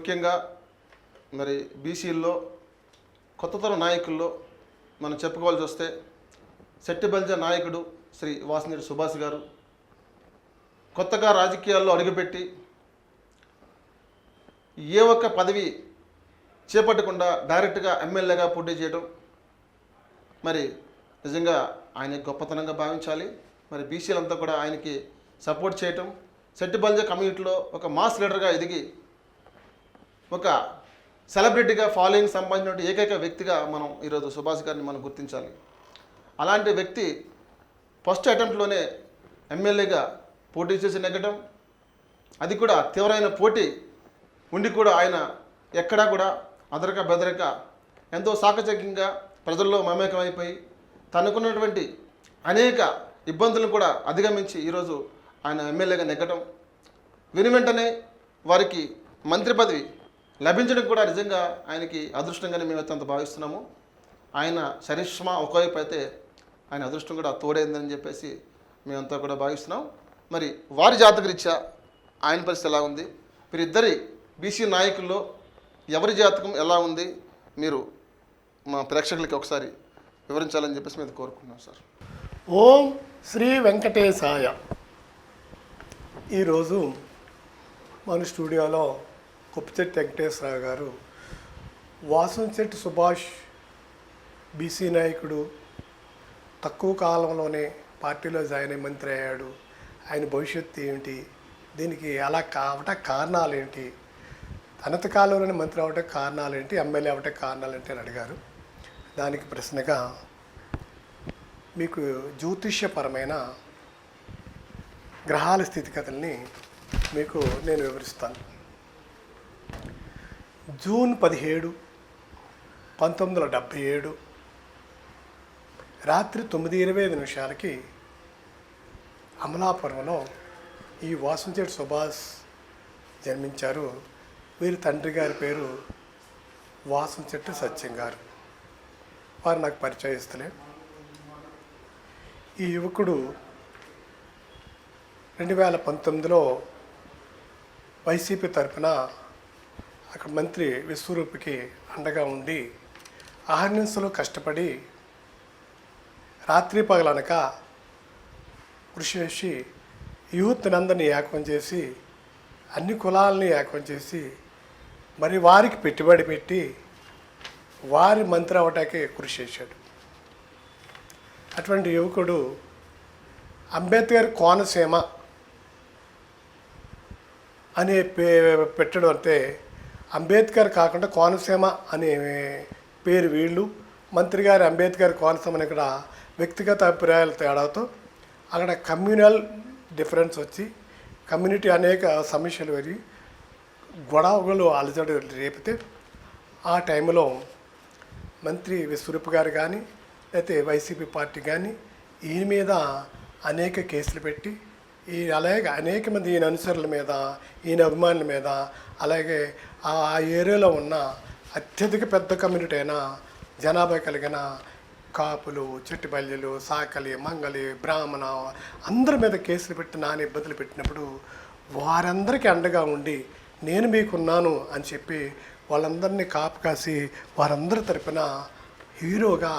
ముఖ్యంగా మరి బీసీల్లో కొత్త తరం నాయకుల్లో మనం చెప్పుకోవాల్సి వస్తే శెట్టిబల్జ నాయకుడు శ్రీ వాసినేడు సుభాష్ గారు కొత్తగా రాజకీయాల్లో అడుగుపెట్టి ఏ ఒక్క పదవి చేపట్టకుండా డైరెక్ట్గా ఎమ్మెల్యేగా పోటీ చేయడం మరి నిజంగా ఆయన గొప్పతనంగా భావించాలి. మరి బీసీలంతా కూడా ఆయనకి సపోర్ట్ చేయటం సెట్టిబల్జ కమ్యూనిటీలో ఒక మాస్ లీడర్గా ఎదిగి ఒక సెలబ్రిటీగా ఫాలోయింగ్ సంబంధించిన ఏకైక వ్యక్తిగా మనం ఈరోజు సుభాష్ గారిని మనం గుర్తించాలి. అలాంటి వ్యక్తి ఫస్ట్ అటెంప్ట్లోనే ఎమ్మెల్యేగా పోటీ చేసి నెగ్గడం అది కూడా తీవ్రమైన పోటీ ఉండి కూడా ఆయన ఎక్కడా కూడా అదరక బెదరక ఎంతో సాకచక్యంగా ప్రజల్లో మమేకమైపోయి తనకున్నటువంటి అనేక ఇబ్బందులను కూడా అధిగమించి ఈరోజు ఆయన ఎమ్మెల్యేగా నెగ్గడం విని వెంటనే వారికి మంత్రి పదవి లభించడం కూడా నిజంగా ఆయనకి అదృష్టంగానే మేము అంత భావిస్తున్నాము. ఆయన చరిష్మా ఒకవైపు అయితే ఆయన అదృష్టం కూడా తోడైందని చెప్పేసి మేమంతా కూడా భావిస్తున్నాం. మరి వారి జాతకరీత్యా ఆయన పరిస్థితి ఎలా ఉంది? మీరిద్దరి బీసీ నాయకుల్లో ఎవరి జాతకం ఎలా ఉంది? మీరు మా ప్రేక్షకులకి ఒకసారి వివరించాలని చెప్పేసి మేము కోరుకున్నాం సార్. ఓం శ్రీ వెంకటేశాయ. ఈరోజు మన స్టూడియోలో కుప్పచెట్టి వెంకటేశ్వరరావు గారు వాసంశెట్టి సుభాష్ బీసీ నాయకుడు తక్కువ కాలంలోనే పార్టీలో జాయిన్ అయ్యి మంత్రి అయ్యాడు. ఆయన భవిష్యత్తు ఏమిటి? దీనికి అలా కావట కారణాలు ఏంటి? అనత కాలంలోనే మంత్రి అవటం కారణాలు ఏంటి? ఎమ్మెల్యే అవటం కారణాలు ఏంటి అని అడిగారు. దానికి ప్రశ్నగా మీకు జ్యోతిష్యపరమైన గ్రహాల స్థితిగతుల్ని మీకు నేను వివరిస్తాను. జూన్ పదిహేడు పంతొమ్మిది వందల డెబ్భై ఏడు. రాత్రి తొమ్మిది ఇరవై ఐదు నిమిషాలకి అమలాపురంలో ఈ వాసంచేటి సుభాష్ జన్మించారు. వీరి తండ్రి గారి పేరు వాసంచెట్టు సత్యం గారు. వారు నాకు పరిచయస్తులే ఈ యువకుడు రెండు వేల పంతొమ్మిదిలో వైసీపీ తరఫున అక్కడ మంత్రి విశ్వరూపికి అండగా ఉండి అహర్నిశలో కష్టపడి రాత్రి పగలనక కృషి చేసి యూత్ ఏకం చేసి అన్ని కులాలని ఏకం చేసి మరి వారికి పెట్టుబడి పెట్టి వారి మంత్రి అవటానికి కృషి చేశాడు. అటువంటి యువకుడు అంబేద్కర్ కోనసీమ అనే పే పెట్టడం అంటే అంబేద్కర్ కాకుండా కోనసీమ అనే పేరు వీళ్ళు. మంత్రి గారి అంబేద్కర్ కోనసీమ అని ఇక్కడ వ్యక్తిగత అభిప్రాయాల తేడాతో అక్కడ కమ్యూనల్ డిఫరెన్స్ వచ్చి కమ్యూనిటీ అనేక సమస్యలు వరి గొడవలు అలజడి రేపితే ఆ టైంలో మంత్రి విశ్వరూప్ గారు కానీ లేకపోతే వైసీపీ పార్టీ కానీ ఈయన మీద అనేక కేసులు పెట్టి ఈ అలాగే అనేక మంది ఈయన అనుసరుల మీద ఈయన అభిమానుల మీద అలాగే ఆ ఏరియాలో ఉన్న అత్యధిక పెద్ద కమ్యూనిటీ అయిన జనాభా కలిగిన కాపులు చెట్టుబల్యలు సాకలి మంగలి బ్రాహ్మణ అందరి మీద కేసులు పెట్టి నాన్న ఇబ్బందులు పెట్టినప్పుడు వారందరికీ అండగా ఉండి నేను మీకున్నాను అని చెప్పి వాళ్ళందరినీ కాపు కాసి వారందరి తరపున హీరోగా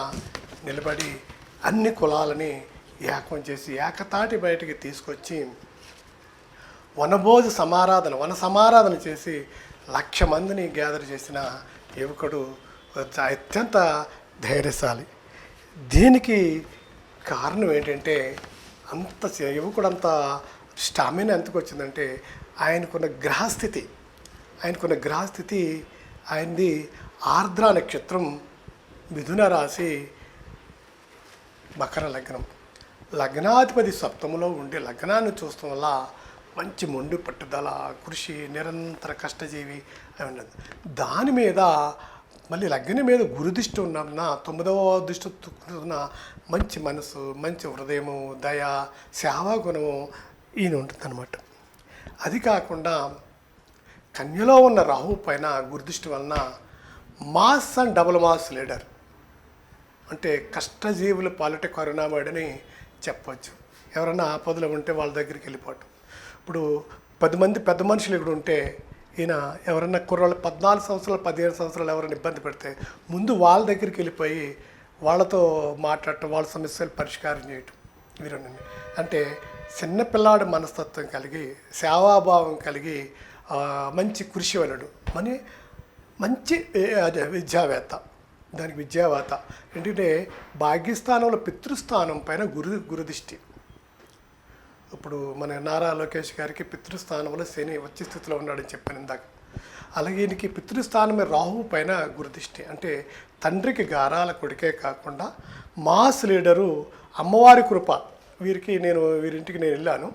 నిలబడి అన్ని కులాలని ఏకం చేసి ఏకతాటి బయటికి తీసుకొచ్చి వనభోజ సమారాధన వన సమారాధన చేసి లక్ష మందిని గ్యాదర్ చేసిన యువకుడు అత్యంత ధైర్యశాలి. దీనికి కారణం ఏంటంటే అంత యువకుడు అంత స్టామినా ఎంతకు వచ్చిందంటే ఆయనకున్న గ్రహస్థితి ఆయనకున్న గ్రహస్థితి ఆయనది ఆర్ద్ర నక్షత్రం మిథున రాశి మకర లగ్నం. లగ్నాధిపతి సప్తములో ఉండి లగ్నాన్ని చూస్తాం వల్ల మంచి మొండి పట్టుదల కృషి నిరంతర కష్టజీవి అని ఉన్నది దాని మీద మళ్ళీ లగ్నం మీద గురుదిష్టి ఉన్న తొమ్మిదవ దృష్టి ఉన్న మంచి మనసు మంచి హృదయము దయ సేవాగుణము ఈయన ఉంటుందన్నమాట. అది కాకుండా కన్యలో ఉన్న రాహు పైన గురుదృష్టి వలన mass and double mass leader. అంటే కష్టజీవుల పాలిట కరుణామయుడని చెప్పవచ్చు ఎవరైనా ఆపదలో ఉంటే వాళ్ళ దగ్గరికి వెళ్ళిపోవటం. ఇప్పుడు పది మంది పెద్ద మనుషులు ఇక్కడ ఉంటే ఈయన ఎవరైనా కుర్రాళ్ళు పద్నాలుగు సంవత్సరాలు పదిహేను సంవత్సరాలు ఎవరైనా ఇబ్బంది పెడితే ముందు వాళ్ళ దగ్గరికి వెళ్ళిపోయి వాళ్ళతో మాట్లాడటం వాళ్ళ సమస్యలు పరిష్కారం చేయటం. వీరుని అంటే చిన్నపిల్లాడు మనస్తత్వం కలిగి సేవాభావం కలిగి మంచి కృషి వలడు. మని మంచి అదే విద్యావేత్త. దానికి విద్యావాత ఏంటంటే భాగ్యస్థానంలో పితృస్థానం పైన గురు గురుదిష్టి. ఇప్పుడు మన నారా లోకేష్ గారికి పితృస్థానంలో శని వచ్చే స్థితిలో ఉన్నాడని చెప్పాను ఇందాక. అలాగే ఈయనకి పితృస్థానమే రాహు పైన గురుదిష్టి. అంటే తండ్రికి గారాల కొడుకే కాకుండా మాస్ లీడరు అమ్మవారి కృప. వీరికి నేను వీరింటికి నేను వెళ్ళాను.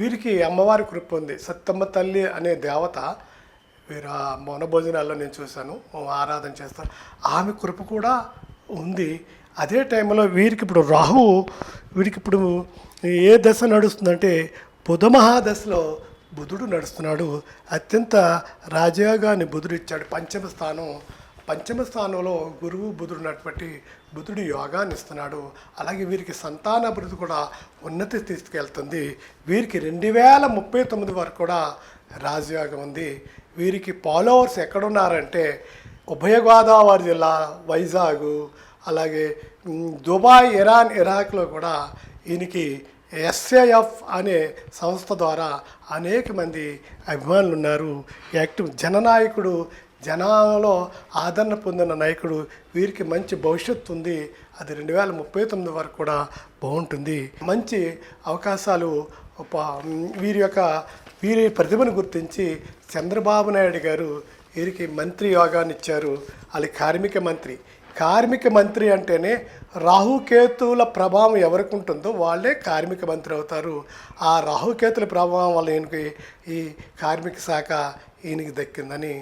వీరికి అమ్మవారి కృప ఉంది. సత్తమ్మ తల్లి అనే దేవత వీరు ఆ మౌన భోజనాల్లో నేను చూశాను ఆరాధన చేస్తారు ఆమె కృప కూడా ఉంది. అదే టైంలో వీరికి ఇప్పుడు రాహు వీరికి ఇప్పుడు ఏ దశ నడుస్తుందంటే బుధమహాదశలో బుధుడు నడుస్తున్నాడు. అత్యంత రాజయోగాన్ని బుధుడు ఇచ్చాడు. పంచమ స్థానం పంచమ స్థానంలో గురువు బుధుడు నటువంటి బుధుడు యోగాన్ని ఇస్తున్నాడు. అలాగే వీరికి సంతాన అభివృద్ధి కూడా ఉన్నతి తీసుకెళ్తుంది వీరికి రెండు వేల ముప్పై తొమ్మిది వరకు కూడా రాజయోగం ఉంది. వీరికి ఫాలోవర్స్ ఎక్కడున్నారంటే ఉభయ గోదావరి జిల్లా వైజాగ్ అలాగే దుబాయ్ ఇరాన్ ఇరాక్లో కూడా ఈయనకి ఎస్ఏఎఫ్ అనే సంస్థ ద్వారా అనేక మంది అభిమానులు ఉన్నారు యాక్టివ్ జననాయకుడు జనాలలో ఆదరణ పొందిన నాయకుడు వీరికి మంచి భవిష్యత్తు ఉంది. అది రెండు వేల ముప్పై తొమ్మిది వరకు కూడా బాగుంటుంది. మంచి అవకాశాలు వీరి యొక్క వీరి ప్రతిభను గుర్తించి చంద్రబాబు నాయుడు గారు వీరికి మంత్రి యోగాన్ని ఇచ్చారు. అది కార్మిక మంత్రి. కార్మిక మంత్రి అంటేనే రాహుకేతువుల ప్రభావం ఎవరికి ఉంటుందో వాళ్ళే కార్మిక మంత్రి అవుతారు. ఆ రాహుకేతుల ప్రభావం వల్ల ఈయనకి ఈ కార్మిక శాఖ ఈయనకి దక్కిందని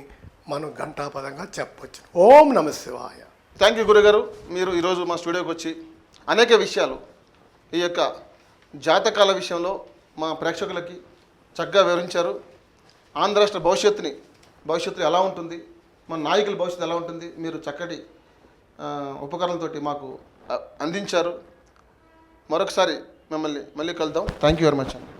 మనం ఘంటాపదంగా చెప్పవచ్చు ఓం నమ శివాయ. థ్యాంక్ యూ గురుగారు. మీరు ఈరోజు మా స్టూడియోకి వచ్చి అనేక విషయాలు ఈ యొక్క జాతకాల విషయంలో మా ప్రేక్షకులకి చక్కగా వివరించారు. ఆంధ్ర రాష్ట్ర భవిష్యత్తుని భవిష్యత్తు ఎలా ఉంటుంది మన నాయకుల భవిష్యత్తు ఎలా ఉంటుంది మీరు చక్కటి ఉపకరణలతోటి మాకు అందించారు. మరొకసారి మిమ్మల్ని మళ్ళీ కలుద్దాం. థ్యాంక్ యూ వెరీ మచ్ అండి.